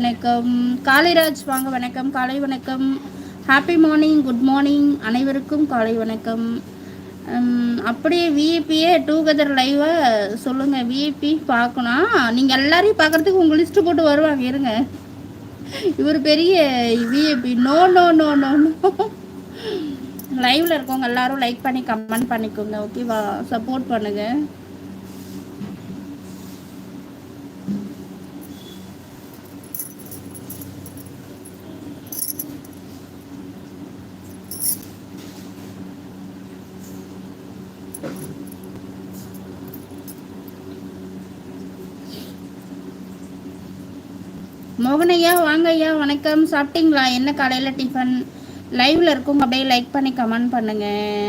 வணக்கம். காளிராஜ் வாங்க வணக்கம். காலை வணக்கம். ஹாப்பி மார்னிங் குட் மார்னிங் அனைவருக்கும் காலை வணக்கம். அப்படியே விஐபியே டூகெதர் லைவை சொல்லுங்கள் விஐபி பார்க்கணும்? நீங்கள் எல்லாரையும் பார்க்குறதுக்கு உங்கள் லிஸ்ட்டு போட்டு வருவாங்க. இருங்க. இவர் பெரிய VIP no no no no no லைவில் இருக்கவங்க எல்லாரும் லைக் பண்ணி கமெண்ட் பண்ணிக்கோங்க. ஓகேவா சப்போர்ட் பண்ணுங்கள் மோகனையா வாங்க ஐயா வணக்கம். சாப்பிட்டீங்களா? என்ன காலையில் டிஃபன் லைவில் இருக்கும். அப்படியே லைக் பண்ணி கமெண்ட் பண்ணுங்க.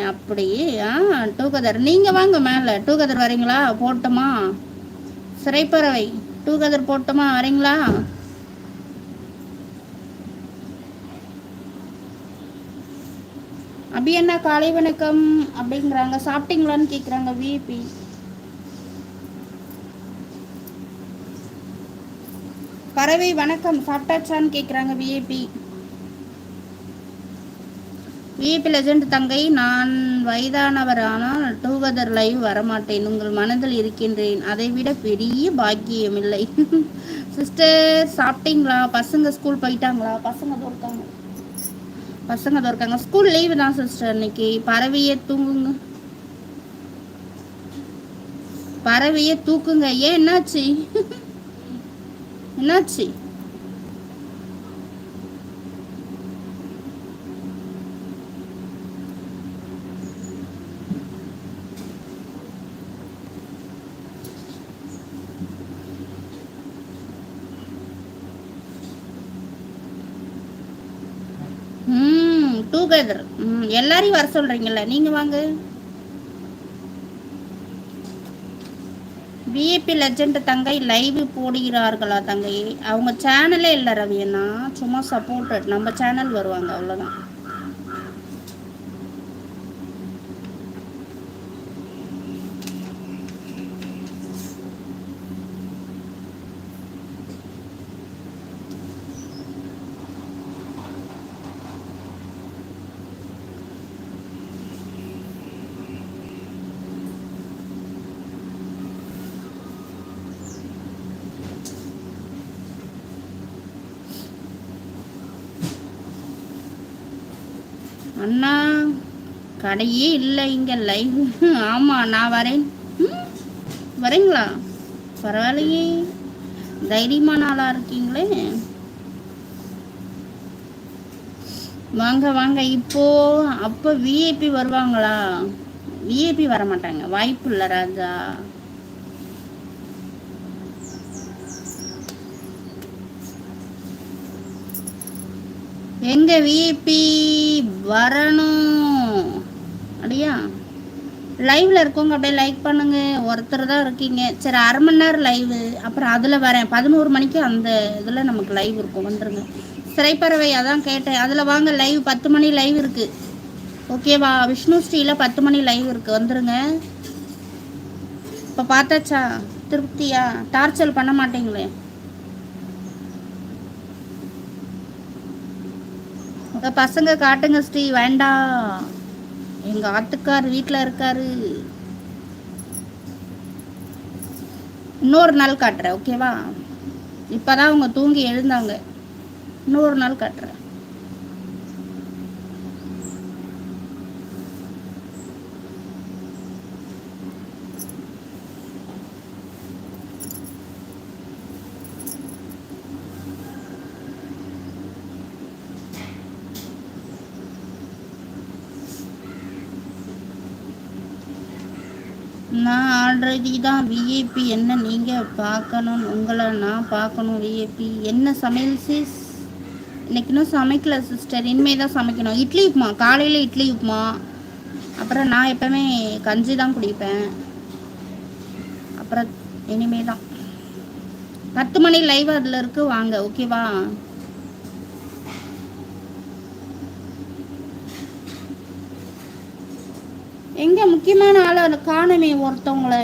அப்படி ஆ டூ நீங்கள் வாங்க மேலே. டூகதர் வரீங்களா? போட்டுமா? சிறைப்பறவை. டூ போட்டுமா? வரீங்களா? அபி என்ன காலை வணக்கம். அப்படிங்கிறாங்க. சாப்பிட்டீங்களான்னு கேட்குறாங்க விபி பறவை வணக்கம். சாப்பிட்டாச்சான்னு கேட்குறாங்க விஏபி விஏபி லெஜண்ட் தங்கை நான் வயதானவர் ஆனால் டூகதர் லைவ் வரமாட்டேன். உங்கள் மனதில் இருக்கின்றேன். அதை விட பெரிய பாக்கியம் இல்லை சிஸ்டர் சாப்பிட்டீங்களா? பசங்க ஸ்கூல் போயிட்டாங்களா? பசங்க தோற்காங்க பசங்க தோற்காங்க ஸ்கூல் லீவு தான் சிஸ்டர் இன்னைக்கு. பறவையே தூங்குங்க. பறவையே தூக்குங்க. ஏன் என்னாச்சு? என்னாச்சு? டுகெதர் எல்லாரையும் வர சொல்றீங்கல்ல. நீங்க வாங்க. விஏபி லெஜண்ட் தங்கை லைவ் போடுகிறார்களா தங்கை? அவங்க சேனலே இல்லை ரவியண்ணா சும்மா சப்போர்ட்டட் நம்ம சேனல் வருவாங்க அவ்வளோதான் அண்ணா கடையே இல்லை இங்கே லைவ் ஆமாம் நான் வரேன். ம்? வரீங்களா? பரவாயில்லையே. தைரியமான ஆளாக இருக்கீங்களே. வாங்க வாங்க. இப்போ அப்போ விஐபி வருவாங்களா? விஐபி வர மாட்டாங்க வாய்ப்பு இல்லை ராஜா. எங்க விபி வரணும்? அப்படியா லைவ்ல இருக்கவங்க அப்படியே லைக் பண்ணுங்க. ஒருத்தர் தான் இருக்கீங்க. சரி அரை மணி நேரம் லைவ் அப்புறம் அதில் வரேன். பதினோரு மணிக்கு அந்த இதில் நமக்கு லைவ் இருக்கும். வந்துருங்க. சிறைப்பறவை அதான் கேட்டேன். அதில் வாங்க லைவ் பத்து மணி லைவ் இருக்கு. ஓகேவா விஷ்ணு ஸ்ரீல பத்து மணி லைவ் இருக்கு. வந்துருங்க. இப்போ பார்த்தாச்சா? திருப்தியா? டார்ச்சல் பண்ண மாட்டீங்களே. பசங்க காட்டுங்க ஸ்ரீ. வேண்டாம். எங்க ஆத்துக்கார் வீட்டில் இருக்காரு. இன்னொரு நாள் காட்டுறேன் ஓகேவா? இப்போதான் அவங்க தூங்கி எழுந்தாங்க. இன்னொரு நாள் காட்டுறேன். நான் ஆல்ரெடி தான் விஐபி என்ன நீங்கள் பார்க்கணும்? உங்களை நான் பார்க்கணும் விஐபி என்ன சமையல் சிஸ் இன்னைக்கு இன்னும் சமைக்கல சிஸ்டர் இனிமேல் தான் சமைக்கணும். இட்லி உப்புமா. காலையில் இட்லி உப்புமா. அப்புறம் நான் எப்பவுமே கஞ்சி தான் குடிப்பேன். அப்புறம் இனிமே தான். பத்து மணி லைவ் அதில் இருக்குது வாங்க ஓகேவா எங்க முக்கியமான ஆளை காணமே ஒருத்தவங்களை?